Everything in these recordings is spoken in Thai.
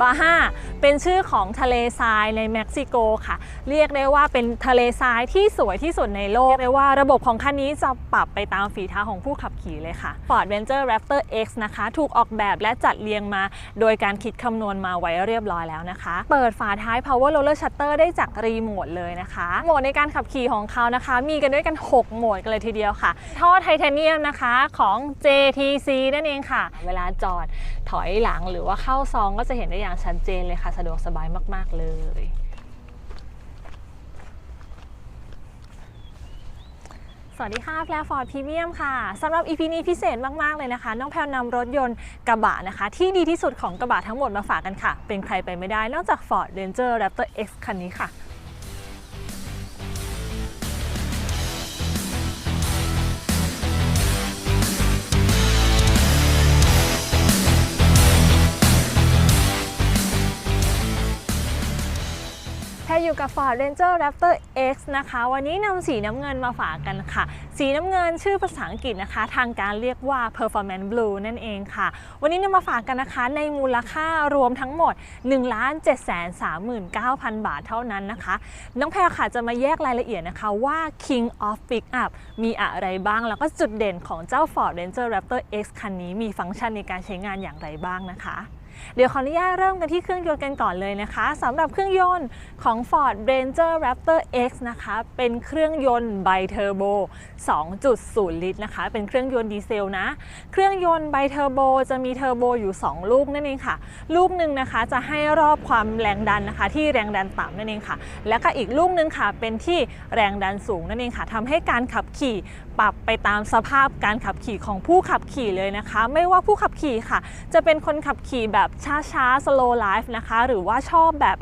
บาฮาเป็นชื่อของทะเลทรายในเม็กซิโกค่ะ เรียกได้ว่าเป็นทะเลทรายที่สวยที่สุดในโลกเรียกได้ว่าระบบของคันนี้จะปรับไปตามฝีเท้าของผู้ขับขี่เลยค่ะ Ford Ranger Raptor X นะคะ ถูกออกแบบและจัดเรียงมา โดยการคิดคำนวณมาไว้เรียบร้อยแล้วนะคะ เปิดฝาท้าย Power Roller Shutter ได้จากรีโมทเลยนะคะโหมดในการขับขี่ของเขานะคะ มีกันด้วยกัน 6 โหมดกันเลยทีเดียวค่ะ ท่อไทเทเนียมนะคะของ JTC นั่นเองค่ะ เวลาจอดถอยหลังหรือว่าเข้าซองก็จะเห็นได้อย่างชัดเจนเลยค่ะ สะดวกสบายมาก ๆ เลย สวัสดีค่ะแพลฟอร์ดพรีเมียมค่ะสำหรับ EP นี้พิเศษมาก ๆ เลยนะคะ น้องแพลนำรถยนต์กระบะนะคะ ที่ดีที่สุดของกระบะทั้งหมดมาฝากกันค่ะ เป็นใครไปไม่ได้นอกจาก Ford Ranger Raptor X คันนี้ค่ะ อยู่กับ Ford Ranger Raptor X นะคะ วันนี้นำสีน้ำเงินมาฝากกันค่ะ สีน้ำเงินชื่อภาษาอังกฤษนะคะ ทางการเรียกว่า Performance Blue นั่นเองค่ะ วันนี้นำมาฝากกันนะคะ ในมูลค่ารวมทั้งหมด 1 7 3 9 0 0 0 บาทเท่านั้นนะคะ น้องแพรค่ะจะมาแยกรายละเอียดนะคะว่า King of Pickup มีอะไรบ้าง แล้วก็จุดเด่นของเจ้า Ford Ranger Raptor X คันนี้มีฟังก์ชันในการใช้งานอย่างไรบ้างนะคะ เดี๋ยวขออนุญาตเริ่มกันที่เครื่องยนต์กันก่อนเลยนะคะสำหรับเครื่องยนต์ของ Ford Ranger Raptor X นะคะเป็นเครื่องยนต์ไบเทอร์โบ 2.0 ลิตรนะคะ เป็นเครื่องยนต์ดีเซลนะ เครื่องยนต์ไบเทอร์โบจะมีเทอร์โบอยู่ 2 ลูกนั่นเองค่ะ ลูกหนึ่งนะคะจะให้รอบความแรงดันนะคะ ที่แรงดันต่ำนั่นเองค่ะ และก็อีกลูกหนึ่งค่ะเป็นที่แรงดันสูงนั่นเองค่ะทำให้การขับขี่ปรับไปตามสภาพการขับขี่ของผู้ขับขี่เลยนะคะ ไม่ว่าผู้ขับขี่ค่ะ จะเป็นคนขับขี่แบบช้าๆ slow life นะคะ หรือว่าชอบแบบ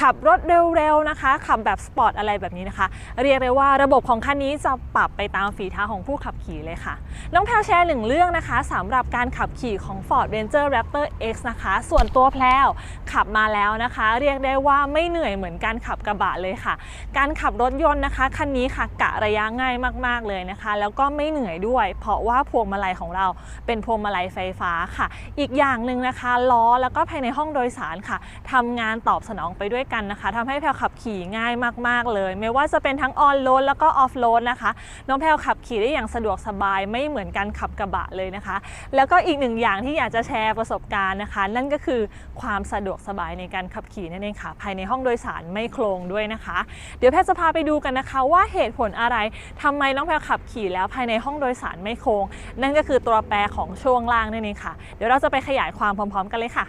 ขับรถเร็วๆนะคะ ขับแบบสปอร์ตอะไรแบบนี้นะคะ เรียกได้ว่าระบบของคันนี้จะปรับไปตามฝีเท้าของผู้ขับขี่เลยค่ะ น้องแพลวแชร์หนึ่งเรื่องนะคะสำหรับการขับขี่ของ Ford Ranger Raptor X นะคะ ส่วนตัวแพลวขับมาแล้วนะคะ เรียกได้ว่าไม่เหนื่อยเหมือนการขับกระบะเลยค่ะ การขับรถยนต์นะคะคันนี้ค่ะกะระยะง่ายมากๆเลยนะคะ แล้วก็ไม่เหนื่อยด้วย เพราะว่าพวงมาลัยของเราเป็นพวงมาลัยไฟฟ้าค่ะ อีกอย่างหนึ่งนะคะล้อแล้วก็ภายในห้องโดยสารค่ะทำงานตอบสนองไปด้วยกันนะคะทำให้แพลวขับขี่ง่ายมาก ๆ เลย ไม่ว่าจะเป็นทั้งออนโรดแล้วก็ออฟโรดนะคะ น้องแพลวขับขี่ได้อย่างสะดวกสบายไม่เหมือนการขับกระบะเลยนะคะ แล้วก็อีกหนึ่งอย่างที่อยากจะแชร์ประสบการณ์นะคะ นั่นก็คือความสะดวกสบายในการขับขี่นั่นเองค่ะ ภายในห้องโดยสารไม่โครงด้วยนะคะ เดี๋ยวแพทย์จะพาไปดูกันนะคะ ว่าเหตุผลอะไรทำไมน้องแพลวขับขี่แล้วภายในห้องโดยสารไม่โครงนั่นก็คือตัวแปรของช่วงล่างนั่นเองค่ะ เดี๋ยวเราจะไปขยายความพร้อม ๆ กันเลยค่ะ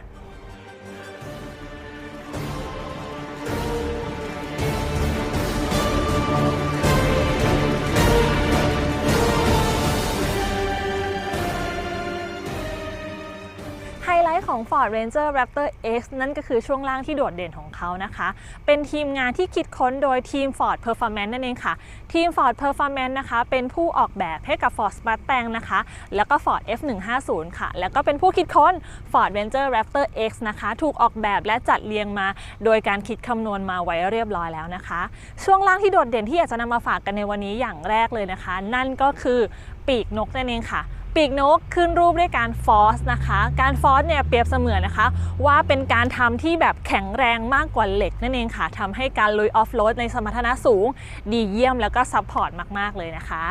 ท์ของ Ford Ranger Raptor X นั่นก็คือช่วงล่างที่โดดเด่นของเขานะคะ เป็นทีมงานที่คิดค้นโดยทีม Ford Performance นั่นเองค่ะ ทีม Ford Performance นะคะ เป็นผู้ออกแบบให้กับ Ford Mustang นะคะ แล้วก็ Ford F150 ค่ะ แล้วก็เป็นผู้คิดค้น Ford Ranger Raptor X นะคะ ถูกออกแบบและจัดเรียงมา โดยการคิดคำนวณมาไว้เรียบร้อยแล้วนะคะ ช่วงล่างที่โดดเด่นที่อยากจะนำมาฝากกันในวันนี้อย่างแรกเลยนะคะ นั่นก็คือปีกนกนั่นเองค่ะ ปีกนกขึ้นรูปด้วยการฟอสนะคะ การฟอสเนี่ยเปรียบเสมือนนะคะ ว่าเป็นการทำที่แบบแข็งแรงมากกว่าเหล็กนั่นเองค่ะทำให้การลุยออฟโรดในสมรรถนะสูง ดีเยี่ยมแล้วก็ซัพพอร์ตมาก ๆ เลยนะคะ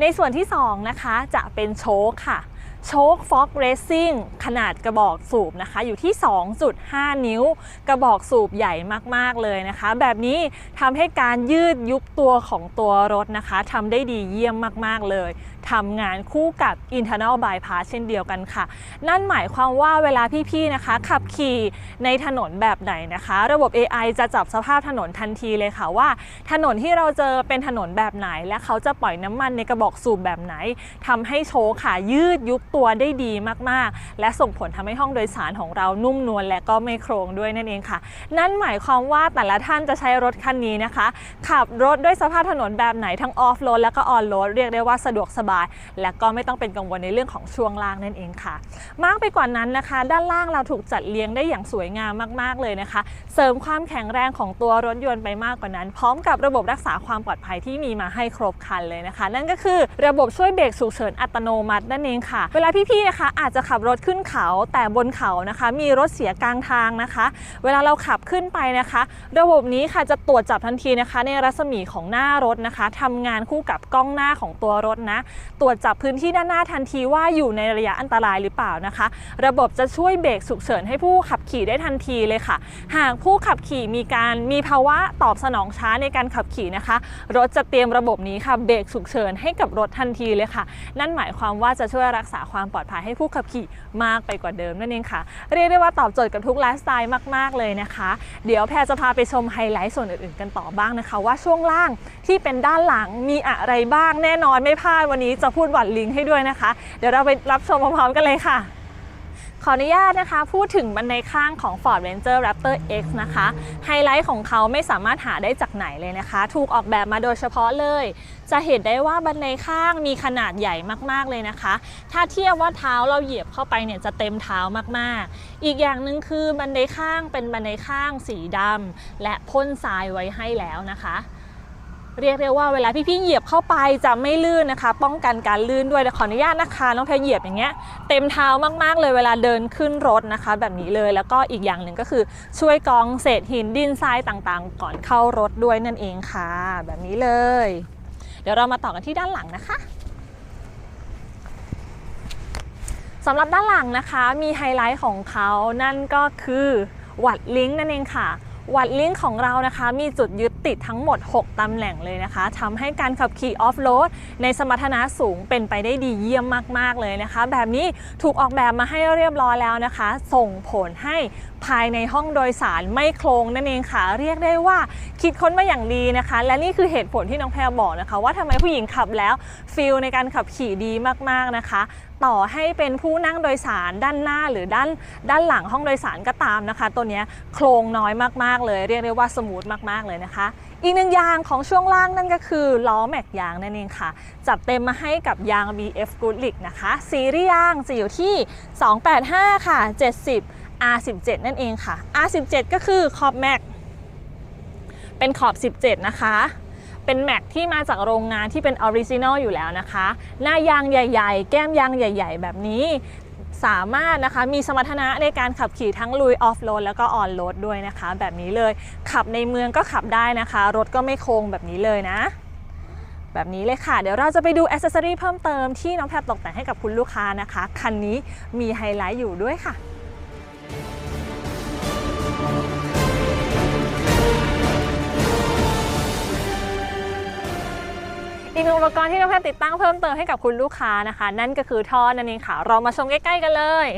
ในส่วนที่ 2 นะคะจะเป็นโชคค่ะโชคฟ็อกเรซซิ่งขนาดกระบอกสูบนะคะ อยู่ที่ 2.5 นิ้ว กระบอกสูบใหญ่มากๆเลยนะคะ แบบนี้ทำให้การยืดยุบตัวของตัวรถนะคะทำได้ดีเยี่ยมมากๆเลย ทำงานคู่กับ internal bypass เช่นเดียวกันค่ะ นั่นหมายความว่าเวลาพี่ๆนะคะ ขับขี่ในถนนแบบไหนนะคะ ระบบ AI จะจับสภาพถนนทันทีเลยค่ะว่า ถนนที่เราเจอเป็นถนนแบบไหน และเขาจะปล่อยน้ำมันในกระบอกสูบแบบไหนทำให้โชว์ค่ะยืดยุบตัวได้ดีมากๆ และส่งผลทำให้ห้องโดยสารของเรานุ่มนวลและก็ไม่โครงด้วยนั่นเองค่ะ นั่นหมายความว่าแต่ละท่านจะใช้รถคันนี้นะคะ ขับรถด้วยสภาพถนนแบบไหนทั้งออฟโรดและก็ออนโรดเรียกได้ว่าสะดวกสบายและก็ไม่ต้องเป็นกังวลในเรื่องของช่วงล่างนั่นเองค่ะ มากไปกว่านั้นนะคะ ด้านล่างเราถูกจัดเรียงได้อย่างสวยงามมากๆเลยนะคะ เสริมความแข็งแรงของตัวรถยนต์ไปมากกว่านั้น พร้อมกับระบบรักษาความปลอดภัยที่มีมาให้ครบครันเลยนะคะ นั่นก็คือระบบช่วยเบรกฉุกเฉินอัตโนมัตินั่นเองค่ะ เวลาพี่ๆนะคะอาจจะขับรถขึ้นเขาแต่บนเขานะคะ มีรถเสียกลางทางนะคะ เวลาเราขับขึ้นไปนะคะ ระบบนี้ค่ะจะตรวจจับทันทีนะคะ ในรัศมีของหน้ารถนะคะทำงานคู่กับกล้องหน้าของตัวรถนะตรวจจับพื้นที่ด้านหน้าทันทีว่าอยู่ในระยะอันตรายหรือเปล่านะคะ ระบบจะช่วยเบรกฉุกเฉินให้ผู้ขับขี่ได้ทันทีเลยค่ะ หากผู้ขับขี่มีการมีภาวะตอบสนองช้าในการขับขี่นะคะ รถจะเตรียมระบบนี้ค่ะเบรกฉุกเฉินให้กับรถทันทีเลยค่ะ นั่นหมายความว่าจะช่วยรักษาความปลอดภัยให้ผู้ขับขี่มากไปกว่าเดิมนั่นเองค่ะ เรียกได้ว่าตอบโจทย์กับทุกไลฟ์สไตล์มาก ๆ เลยนะคะ เดี๋ยวแพรจะพาไปชมไฮไลท์ส่วนอื่น ๆ กันต่อบ้างนะคะ ว่าช่วงล่างที่เป็นด้านหลังมีอะไรบ้างแน่นอนไม่พลาดวันนี้จะพูดหวัดลิงให้ด้วยนะคะ เดี๋ยวเราไปรับชมพร้อมๆกันเลยค่ะขออนุญาตนะคะ พูดถึงบันไดข้างของ Ford Ranger Raptor X นะคะ ไฮไลท์ของเขาไม่สามารถหาได้จากไหนเลยนะคะ ถูกออกแบบมาโดยเฉพาะเลย จะเห็นได้ว่าบันไดข้างมีขนาดใหญ่มากๆเลยนะคะ ถ้าเทียบว่าเท้าเราเหยียบเข้าไปเนี่ยจะเต็มเท้ามากๆ อีกอย่างหนึ่งคือบันไดข้างเป็นบันไดข้างสีดำและพ่นทรายไว้ให้แล้วนะคะ เรียกได้ว่าเวลาพี่ๆเหยียบเข้าไปจะไม่ลื่นนะคะ ป้องกันการลื่นด้วยแต่ขออนุญาตนะคะน้องแพรเหยียบอย่างเงี้ยเต็มเท้ามากๆ เลยเวลาเดินขึ้นรถนะคะ แบบนี้เลยแล้วก็อีกอย่างหนึ่งก็คือช่วยกรองเศษหินดินทรายต่างๆ ก่อนเข้ารถด้วยนั่นเองค่ะ แบบนี้เลย เดี๋ยวเรามาต่อกันที่ด้านหลังนะคะสำหรับด้านหลังนะคะมีไฮไลท์ของเขานั่นก็คือวัดลิงก์นั่นเองค่ะ วัดลิงของเรานะคะ มีจุดยึดติดทั้งหมด 6ตำแหน่งเลยนะคะทำให้การขับขี่ออฟโรดในสมรรถนะสูงเป็นไปได้ดีเยี่ยมมาก ๆ เลยนะคะ แบบนี้ถูกออกแบบมาให้เรียบร้อยแล้วนะคะ ส่งผลให้ภายในห้องโดยสารไม่โครงนั่นเองค่ะ เรียกได้ว่าคิดค้นมาอย่างดีนะคะ และนี่คือเหตุผลที่น้องแพรบอกนะคะ ว่าทำไมผู้หญิงขับแล้วฟิลในการขับขี่ดีมากๆนะคะ ต่อให้เป็นผู้นั่งโดยสารด้านหน้าหรือด้านด้านหลังห้องโดยสารก็ตามนะคะ ตัวนี้โครงน้อยมากๆเลย เรียกได้ว่าสมูทมากๆเลยนะคะ อีกหนึ่งอย่างของช่วงล่างนั่นก็คือล้อแม็กยางนั่นเองค่ะ จัดเต็มมาให้กับยาง BF Goodrich นะคะซีรีส์ยางจะอยู่ที่ 285 ค่ะ 70 R17 นั่นเองค่ะ R17 ก็คือขอบแม็กเป็นขอบ 17 นะคะ เป็นแม็กที่มาจากโรงงานที่เป็นออริจินอลอยู่แล้วนะคะ หน้ายางใหญ่ ๆ แก้มยางใหญ่ ๆ แบบนี้สามารถนะคะมีสมรรถนะในการขับขี่ทั้งลุยออฟโรดแล้วก็ออนโรดด้วยนะคะ แบบนี้เลยขับในเมืองก็ขับได้นะคะ รถก็ไม่โค้งแบบนี้เลยนะ แบบนี้เลยค่ะ เดี๋ยวเราจะไปดูอ c เซสซอรีเพิ่มเติมที่น้องแพทตกแต่งให้กับคุณลูกค้านะคะ คันนี้มีไฮไลท์อยู่ด้วยค่ะ อีกหนึ่งอุปกรณ์ที่น้องแพทติดตั้งเพิ่มเติมให้กับคุณลูกค้านะคะ นั่นก็คือท่อนั่นเองค่ะ เรามาชมใกล้ๆกันเลย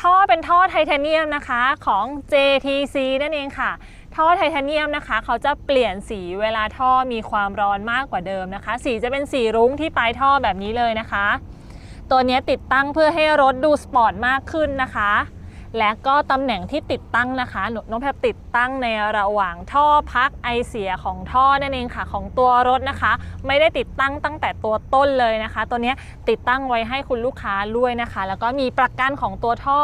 ท่อเป็นท่อไทเทเนียมนะคะของ JTC นั่นเองค่ะ ท่อไทเทเนียมนะคะ เขาจะเปลี่ยนสีเวลาท่อมีความร้อนมากกว่าเดิมนะคะ สีจะเป็นสีรุ้งที่ปลายท่อแบบนี้เลยนะคะ ตัวนี้ติดตั้งเพื่อให้รถดูสปอร์ตมากขึ้นนะคะ และก็ตำแหน่งที่ติดตั้งนะคะหนูน้องแพรติดตั้งในระหว่างท่อพักไอเสียของท่อนั่นเองค่ะ ของตัวรถนะคะ ไม่ได้ติดตั้งตั้งแต่ตัวต้นเลยนะคะ ตัวนี้ติดตั้งไว้ให้คุณลูกค้าด้วยนะคะ แล้วก็มีประกันของตัวท่อ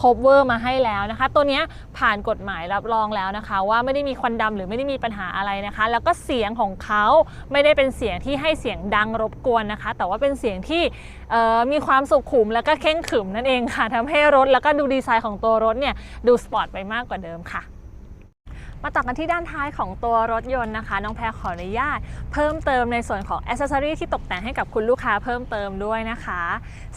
cover มาให้แล้วนะคะ ตัวนี้ผ่านกฎหมายรับรองแล้วนะคะ ว่าไม่ได้มีควันดำหรือไม่ได้มีปัญหาอะไรนะคะ แล้วก็เสียงของเขาไม่ได้เป็นเสียงที่ให้เสียงดังรบกวนนะคะ แต่ว่าเป็นเสียงที่มีความสุขุมแล้วก็เข่งขึมนั่นเองค่ะทำให้รถแล้วก็ดูดีไซน์ของตัวรถเนี่ยดูสปอร์ตไปมากกว่าเดิมค่ะ มาต่อกันที่ด้านท้ายของตัวรถยนต์นะคะ น้องแพรขออนุญาต เพิ่มเติมในส่วนของอ c เซสซอรีที่ตกแต่งให้กับคุณลูกค้าเพิ่มเติมด้วยนะคะ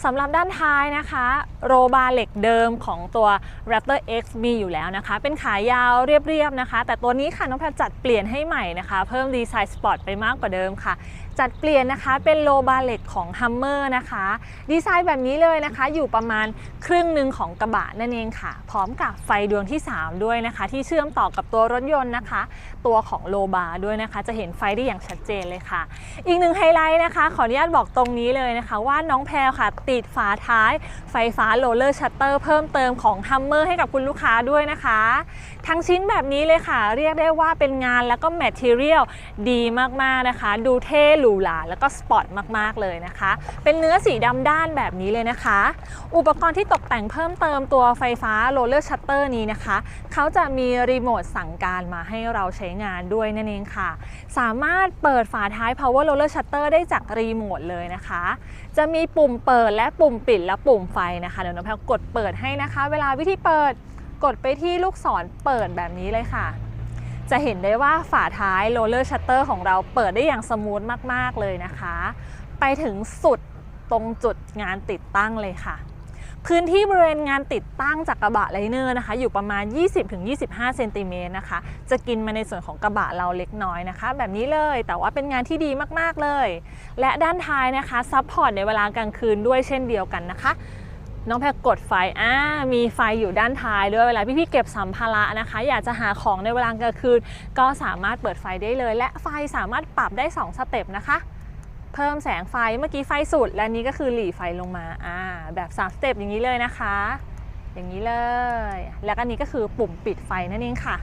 สำหรับด้านท้ายนะคะ โรบาร์เหล็กเดิมของตัว Raptor X มีอยู่แล้วนะคะ เป็นขายาวเรียบๆนะคะ แต่ตัวนี้ค่ะน้องแพรจัดเปลี่ยนให้ใหม่นะคะ เพิ่มดีไซน์สปอร์ตไปมากกว่าเดิมค่ะจัดเปลี่ยนนะคะเป็นโลบาร์เหล็กของ Hummer นะคะ ดีไซน์แบบนี้เลยนะคะ อยู่ประมาณครึ่งหนึ่งของกระบะนั่นเองค่ะ พร้อมกับไฟดวงที่ 3 ด้วยนะคะ ที่เชื่อมต่อกับตัวรถยนต์นะคะ ตัวของโลบาร์ด้วยนะคะ จะเห็นไฟได้อย่างชัดเจนเลยค่ะ อีกหนึ่งไฮไลท์นะคะ ขออนุญาตบอกตรงนี้เลยนะคะ ว่าน้องแพรค่ะ ติดฝาท้ายไฟฟ้าโรลเลอร์ชัตเตอร์เพิ่มเติมของ Hummer ให้กับคุณลูกค้าด้วยนะคะ ทั้งชิ้นแบบนี้เลยค่ะ เรียกได้ว่าเป็นงานแล้วก็แมทเทียลดีมากๆนะคะ ดูเท่หรูหราแล้วก็สปอร์ตมากๆเลยนะคะ เป็นเนื้อสีดำด้านแบบนี้เลยนะคะ อุปกรณ์ที่ตกแต่งเพิ่มเติมตัวไฟฟ้าโรลเลอร์ชัตเตอร์นี้นะคะ เขาจะมีรีโมทสั่งการมาให้เราใช้งานด้วยนั่นเองค่ะ สามารถเปิดฝาท้าย power roller shutter ได้จากรีโมทเลยนะคะ จะมีปุ่มเปิดและปุ่มปิดและปุ่มไฟนะคะเดี๋ยวน้องแพลกดเปิดให้นะคะ เวลาวิธีเปิดกดไปที่ลูกศรเปิดแบบนี้เลยค่ะ จะเห็นได้ว่าฝาท้าย roller shutter ของเราเปิดได้อย่างสมูทมาก ๆ เลยนะคะ ไปถึงสุดตรงจุดงานติดตั้งเลยค่ะ พื้นที่บริเวณงานติดตั้งจากกระบะไลเนอร์นะคะ อยู่ประมาณ 20-25 เซนติเมตรนะคะ จะกินมาในส่วนของกระบะเราเล็กน้อยนะคะ แบบนี้เลยแต่ว่าเป็นงานที่ดีมากๆเลย และด้านท้ายนะคะซัพพอร์ตในเวลากลางคืนด้วยเช่นเดียวกันนะคะน้องแพรกดไฟ อ่า มีไฟอยู่ด้านท้ายด้วย เวลาพี่ๆเก็บสัมภาระนะคะ อยากจะหาของในเวลากลางคืน ก็สามารถเปิดไฟได้เลย และไฟสามารถปรับได้ 2 สเต็ปนะคะ เพิ่มแสงไฟเมื่อกี้ไฟสุด และนี้ก็คือหลีไฟลงมาอ่าแบบ3สเต็ปอย่างนี้เลยนะคะ อย่างนี้เลย แล้วก็นี้ก็คือปุ่มปิดไฟนั่นเองค่ะ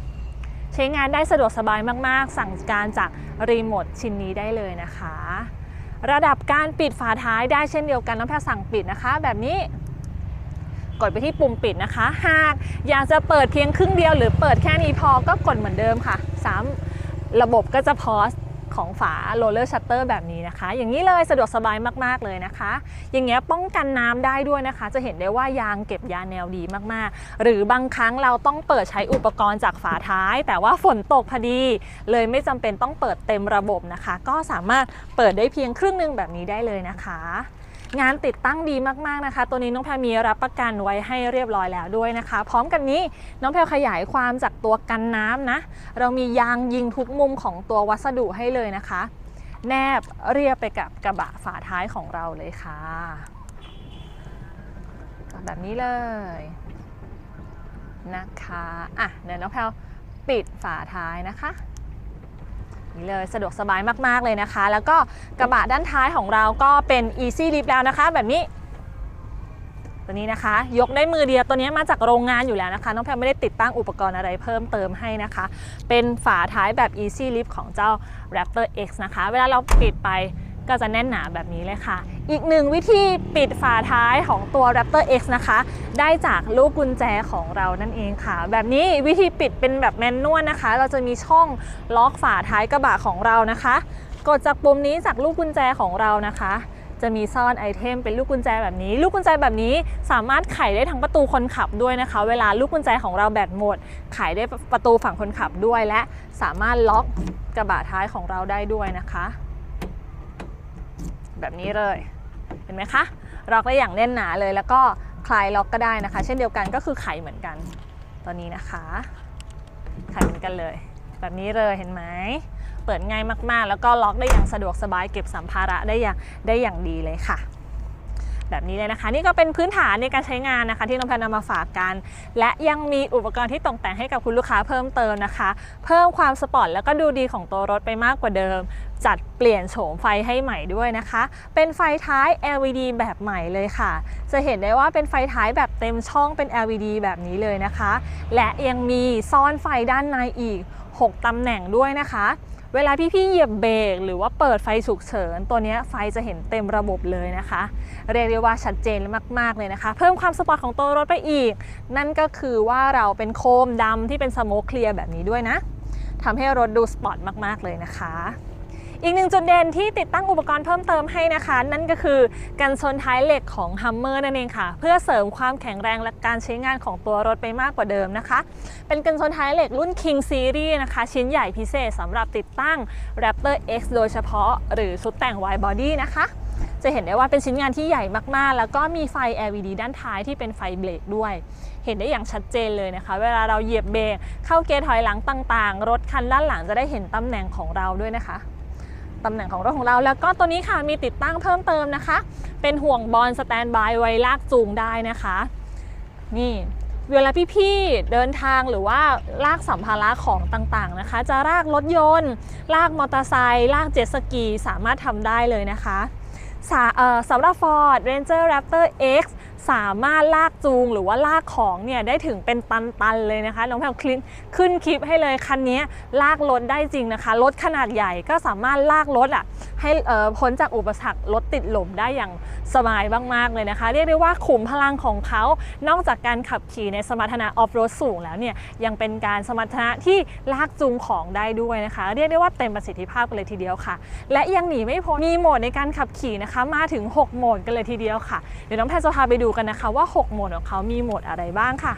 ใช้งานได้สะดวกสบายมากๆ สั่งการจากรีโมทชิ้นนี้ได้เลยนะคะ ระดับการปิดฝาท้ายได้เช่นเดียวกันน้องแพรสั่งปิดนะคะ แบบนี้กดไปที่ปุ่มปิดนะคะ หากอยากจะเปิดเพียงครึ่งเดียว หรือเปิดแค่นี้พอก็กดเหมือนเดิมค่ะ 3 ระบบก็จะพอส ของฝาโรลเลอร์ชัตเตอร์แบบนี้นะคะ อย่างนี้เลยสะดวกสบายมากๆเลยนะคะ อย่างเงี้ยป้องกันน้ำได้ด้วยนะคะ จะเห็นได้ว่ายางเก็บยาแนวดีมากๆ หรือบางครั้งเราต้องเปิดใช้อุปกรณ์จากฝาท้าย แต่ว่าฝนตกพอดี เลยไม่จำเป็นต้องเปิดเต็มระบบนะคะ ก็สามารถเปิดได้เพียงครึ่งนึงแบบนี้ได้เลยนะคะ งานติดตั้งดีมากๆนะคะ ตัวนี้น้องแพรมีรับประกันไว้ให้เรียบร้อยแล้วด้วยนะคะ พร้อมกันนี้น้องแพรขยายความจากตัวกันน้ำนะ เรามียางยิงทุกมุมของตัววัสดุให้เลยนะคะ แนบเรียบไปกับกระบะฝาท้ายของเราเลยค่ะ แบบนี้เลยนะคะอะเดี๋ยวน้องแพรปิดฝาท้ายนะคะ นี่เลยสะดวกสบายมาก ๆ เลยนะคะ แล้วก็กระบะด้านท้ายของเราก็เป็น Easy Lift แล้วนะคะ แบบนี้ ตัวนี้นะคะ ยกได้มือเดียวตัวนี้มาจากโรงงานอยู่แล้วนะคะ น้องแพรไม่ได้ติดตั้งอุปกรณ์อะไรเพิ่มเติมให้นะคะ เป็นฝาท้ายแบบ Easy Lift ของเจ้า Raptor X นะคะ เวลาเราปิดไป ก็จะแน่นหนาแบบนี้เลยค่ะ อีกหนึ่งวิธีปิดฝาท้ายของตัว Raptor X นะคะ ได้จากลูกกุญแจของเรานั่นเองค่ะ แบบนี้วิธีปิดเป็นแบบแมนนวลนะคะ เราจะมีช่องล็อกฝาท้ายกระบะของเรานะคะ กดจากปุ่มนี้จากลูกกุญแจของเรานะคะจะมีซ่อนไอเทมเป็นลูกกุญแจแบบนี้ ลูกกุญแจแบบนี้สามารถไขได้ทั้งประตูคนขับด้วยนะคะ เวลาลูกกุญแจของเราแบตหมด ไขได้ประตูฝั่งคนขับด้วยและสามารถล็อกกระบะท้ายของเราได้ด้วยนะคะ แบบนี้เลย เห็นไหมคะ ล็อกได้อย่างแน่นหนาเลย แล้วก็คลายล็อกก็ได้นะคะ เช่นเดียวกันก็คือไขเหมือนกันตัวนี้นะคะ ไขเหมือนกันเลย แบบนี้เลยเห็นไหม เปิดง่ายมากๆ แล้วก็ล็อกได้อย่างสะดวกสบายเก็บสัมภาระได้อย่างได้อย่างดีเลยค่ะ แบบนี้เลยนะคะ นี่ก็เป็นพื้นฐานในการใช้งานนะคะ ที่น้องแพนนำมาฝากกัน และยังมีอุปกรณ์ที่ตกแต่งให้กับคุณลูกค้าเพิ่มเติมนะคะ เพิ่มความสปอร์ตแล้วก็ดูดีของตัวรถไปมากกว่าเดิม จัดเปลี่ยนโฉมไฟให้ใหม่ด้วยนะคะ เป็นไฟท้าย LED แบบใหม่เลยค่ะ จะเห็นได้ว่าเป็นไฟท้ายแบบเต็มช่องเป็น LED แบบนี้เลยนะคะ และยังมีซ่อนไฟด้านในอีก 6ตำแหน่งด้วยนะคะ เวลาพี่ๆเหยียบเบรกหรือว่าเปิดไฟฉุกเฉิน ตัวนี้ไฟจะเห็นเต็มระบบเลยนะคะ เรียกได้ว่าชัดเจนมาก ๆ เลยนะคะ เพิ่มความสปอร์ตของตัวรถไปอีก นั่นก็คือว่าเราเป็นโคมดำที่เป็นสโมกเคลียร์แบบนี้ด้วยนะทำให้รถดูสปอร์ตมาก ๆ เลยนะคะ อีกหนึ่งจุดเด่นที่ติดตั้งอุปกรณ์เพิ่มเติมให้นะคะ นั่นก็คือกันชนท้ายเหล็กของ Hummer นั่นเองค่ะ เพื่อเสริมความแข็งแรงและการใช้งานของตัวรถไปมากกว่าเดิมนะคะ เป็นกันชนท้ายเหล็กรุ่น King Series นะคะ ชิ้นใหญ่พิเศษสำหรับติดตั้ง Raptor X โดยเฉพาะ หรือชุดแต่ง Wide Body นะคะจะเห็นได้ว่าเป็นชิ้นงานที่ใหญ่มากๆ แล้วก็มีไฟ LED ด้านท้ายที่เป็นไฟเบรกด้วย เห็นได้อย่างชัดเจนเลยนะคะ เวลาเราเหยียบเบรกเข้าเกียร์ถอยหลังต่างๆ รถคันด้านหลังจะได้เห็นตำแหน่งของเราด้วยนะคะ ตำแหน่งของรถของเรา แล้วก็ตัวนี้ค่ะมีติดตั้งเพิ่มเติมนะคะ เป็นห่วงบอลสแตนบายไว้ลากจูงได้นะคะ นี่เวลาพี่ๆเดินทางหรือว่าลากสัมภาระของต่างๆนะคะ จะลากรถยนต์ ลากมอเตอร์ไซค์ลากเจ็ตสกีสามารถทำได้เลยนะคะสาเอ่อสำหรับ Ford Ranger Raptor X สามารถลากจูงหรือว่าลากของเนี่ยได้ถึงเป็นตันๆเลยนะคะน้องแพลวคลินขึ้นคลิปให้เลยคันนี้ลากรถได้จริงนะคะรถขนาดใหญ่ก็สามารถลากรถอะให้พ้นจากอุปสรรครถติดหล่มได้อย่างสบายมากๆเลยนะคะ เรียกได้ว่าขุมพลังของเขานอกจากการขับขี่ในสมรรถนะออฟโรดสูงแล้วเนี่ยยังเป็นการสมรรถนะที่ลากจูงของได้ด้วยนะคะ เรียกได้ว่าเต็มประสิทธิภาพกันเลยทีเดียวค่ะ และยังหนีไม่พ้นมีโหมดในการขับขี่นะคะ มาถึง 6 โหมดกันเลยทีเดียวค่ะเดี๋ยวน้องแพนจะพาไปดูกันนะคะว่า 6 โหมดของเขามีโหมดอะไรบ้างค่ะ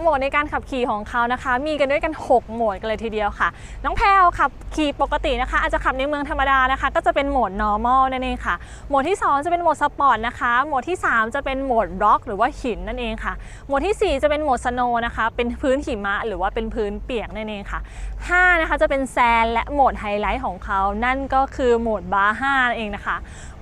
โหมดในการขับขี่ของเขานะคะ มีกันด้วยกัน 6 โหมดกันเลยทีเดียวค่ะ น้องแพลวขับขี่ปกตินะคะ อาจจะขับในเมืองธรรมดานะคะ ก็จะเป็นโหมด normal นั่นเองค่ะ โหมดที่ 2 จะเป็นโหมดสปอร์ตนะคะ โหมดที่ 3 จะเป็นโหมดร็อกหรือว่าหินนั่นเองค่ะ โหมดทีสี่4 จะเป็นโหมดสโนว์นะคะ เป็นพื้นหิมะหรือว่าเป็นพื้นเปียกนั่นเองค่ะ5นะคะจะเป็นแซนและโหมดไฮไลท์ของเขา นั่นก็คือโหมดบาร์5นั่นเองนะคะ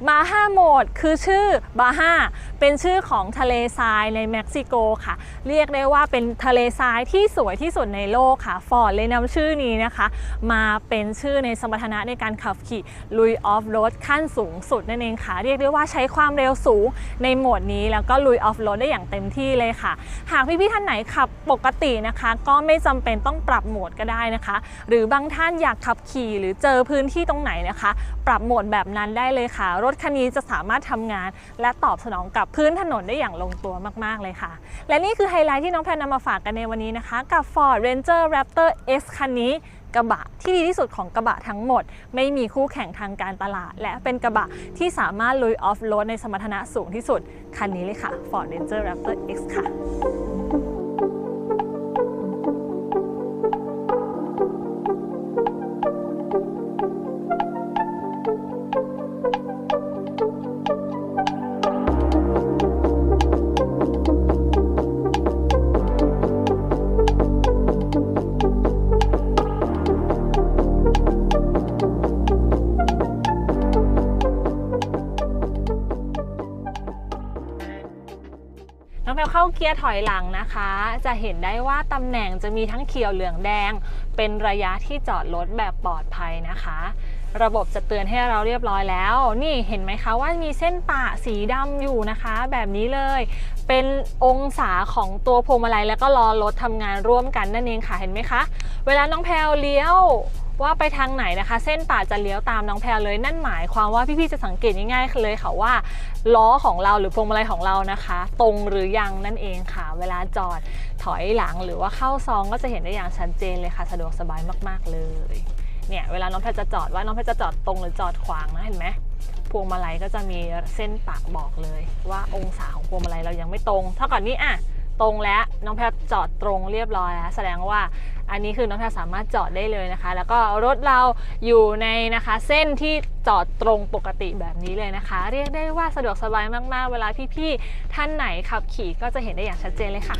บาห้าโหมดคือชื่อบาห้าเป็นชื่อของทะเลทรายในเม็กซิโกค่ะ เรียกได้ว่าเป็นทะเลทรายที่สวยที่สุดในโลกค่ะ ฟอร์ดเลยนำชื่อนี้นะคะ มาเป็นชื่อในสมรรถนะในการขับขี่ลุยออฟโรดขั้นสูงสุดนั่นเองค่ะ เรียกได้ว่าใช้ความเร็วสูงในโหมดนี้ แล้วก็ลุยออฟโรดได้อย่างเต็มที่เลยค่ะ หากพี่ๆท่านไหนขับปกตินะคะ ก็ไม่จำเป็นต้องปรับโหมดก็ได้นะคะ หรือบางท่านอยากขับขี่หรือเจอพื้นที่ตรงไหนนะคะ ปรับโหมดแบบนั้นได้เลยค่ะรถคันนี้จะสามารถทำงาน และตอบสนองกับพื้นถนนได้อย่างลงตัวมากๆเลยค่ะ และนี่คือไฮไลท์ที่น้องแพนนำมาฝากกันในวันนี้นะคะ กับ Ford Ranger Raptor X คันนี้กระบะที่ดีที่สุดของกระบะทั้งหมด ไม่มีคู่แข่งทางการตลาด และเป็นกระบะที่สามารถลุยออฟโรดในสมรรถนะสูงที่สุด คันนี้เลยค่ะ Ford Ranger Raptor X ค่ะ กียร์ถอยหลังนะคะ จะเห็นได้ว่าตำแหน่งจะมีทั้งเขียวเหลืองแดง เป็นระยะที่จอดรถแบบปลอดภัยนะคะ ระบบจะเตือนให้เราเรียบร้อยแล้ว นี่เห็นไหมคะว่ามีเส้นปะสีดำอยู่นะคะ แบบนี้เลย เป็นองศาของตัวพวงมาลัยแล้วก็ล้อรถทำงานร่วมกันนั่นเองค่ะเห็นไหมคะ เวลาน้องแพลวเลี้ยว ว่าไปทางไหนนะคะ เส้นป่าจะเลี้ยวตามน้องแพลเลยนั่นหมายความว่าพี่ๆจะสังเกตง่ายๆเลยค่ะว่า ล้อของเราหรือพวงมาลัยของเรานะคะ ตรงหรือยังนั่นเองค่ะ เวลาจอดถอยหลังหรือว่าเข้าซองก็จะเห็นได้อย่างชัดเจนเลยค่ะ สะดวกสบายมากๆเลยเนี่ยเวลาน้องแพลจะจอดว่าน้องแพลจะจอดตรงหรือจอดขวางนะเห็นไหมพวงมาลัยก็จะมีเส้นปะบอกเลย ว่าองศาของพวงมาลัยเรายังไม่ตรง เท่ากับนี้อะ ตรงแล้วน้องแพลจอดตรงเรียบร้อยแล้วแสดงว่าอันนี้คือน้องแพลสามารถจอดได้เลยนะคะ แล้วก็รถเราอยู่ในนะคะ เส้นที่จอดตรงปกติแบบนี้เลยนะคะ เรียกได้ว่าสะดวกสบายมากๆ เวลาพี่ๆท่านไหนขับขี่ก็จะเห็นได้อย่างชัดเจนเลยค่ะ